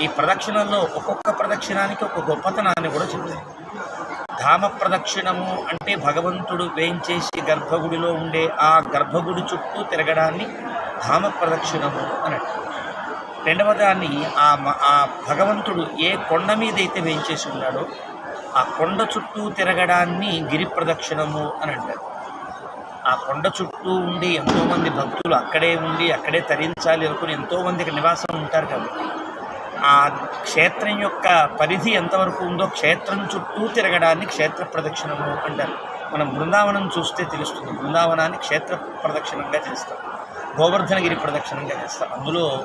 ఈ ప్రదక్షిణల్లో ఒక్కొక్క ప్రదక్షిణానికి ఒక గొప్పతనాన్ని కూడా చెప్తాయి ధామ ప్రదక్షిణము అంటే భగవంతుడు వేయించేసి గర్భగుడిలో ఉండే ఆ గర్భగుడి చుట్టూ తిరగడాన్ని ధామ ప్రదక్షిణము అని రెండవ దాన్ని ఆ మ- ఆ భగవంతుడు ఏ కొండ మీద అయితే వేయించేసి ఉన్నాడో ఆ కొండ చుట్టూ తిరగడాన్ని గిరి ప్రదక్షిణము అని అంటారు. ఆ కొండ చుట్టూ ఉండి ఎంతోమంది భక్తులు అక్కడే ఉండి అక్కడే తరించాలి అనుకుని ఎంతోమంది నివాసం ఉంటారు కాబట్టి ఆ క్షేత్రం యొక్క పరిధి ఎంతవరకు ఉందో క్షేత్రం చుట్టూ తిరగడాన్ని క్షేత్ర ప్రదక్షిణము అంటారు. మనం బృందావనం చూస్తే తెలుస్తుంది. బృందావనాన్ని క్షేత్ర ప్రదక్షిణంగా చేస్తాం గోవర్ధనగిరి ప్రదక్షిణంగా చేస్తాం అందులో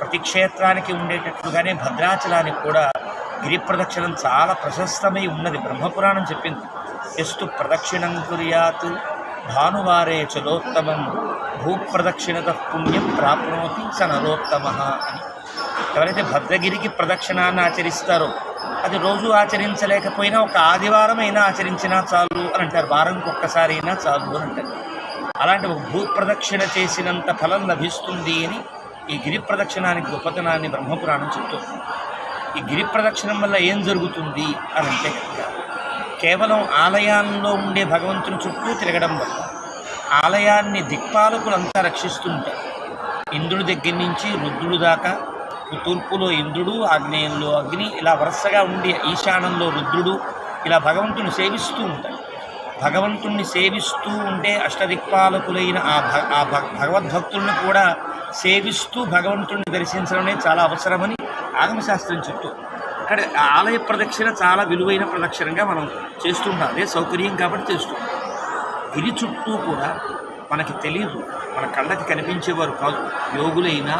ప్రతి క్షేత్రానికి ఉండేటట్లుగానే భద్రాచలానికి కూడా గిరి ప్రదక్షిణం చాలా ప్రశస్తమై ఉన్నది. బ్రహ్మపురాణం చెప్పింది. ఎస్తు ప్రదక్షిణం కుర్యాత్ భానువారే చలోత్తమం భూప్రదక్షిణత పుణ్యం ప్రాప్నోతి స నరోత్తమ అని. ఎవరైతే భద్రగిరికి ప్రదక్షిణాన్ని ఆచరిస్తారో అది రోజు ఆచరించలేకపోయినా ఒక ఆదివారం అయినా ఆచరించినా చాలు అని అంటారు. వారంకి ఒక్కసారి అయినా చాలు అని అంటారు. అలాంటి ఒక భూ ప్రదక్షిణ చేసినంత ఫలం లభిస్తుంది అని ఈ గిరి ప్రదక్షిణానికి గొప్పతనాన్ని బ్రహ్మపురాణం చెప్తుంది. ఈ గిరి ప్రదక్షిణం వల్ల ఏం జరుగుతుంది అని అంటే కనుక కేవలం ఆలయాల్లో ఉండే భగవంతుని చుట్టూ తిరగడం వల్ల ఆలయాన్ని దిక్పాలకులంతా రక్షిస్తుంటారు ఇంద్రుడి దగ్గర నుంచి రుద్రుడు దాకా తూర్పులో ఇంద్రుడు ఆగ్నేయంలో అగ్ని ఇలా వరుసగా ఉండి ఈశానంలో రుద్రుడు ఇలా భగవంతుని సేవిస్తూ ఉంటాడు. భగవంతుణ్ణి సేవిస్తూ ఉంటే అష్టదిక్పాలకులైన ఆ భ ఆ భ భగవద్భక్తులను కూడా సేవిస్తూ భగవంతుణ్ణి దర్శించడమే చాలా అవసరమని ఆగమశాస్త్రం చెప్తూ ఇక్కడ ఆలయ ప్రదక్షిణ చాలా విలువైన ప్రదక్షిణంగా మనం చేస్తుంటాం. అదే సౌకర్యం కాబట్టి చేస్తుంటాం. గిరి చుట్టూ కూడా మనకి తెలియదు మన కళ్ళకి కనిపించేవారు కాదు. యోగులైనా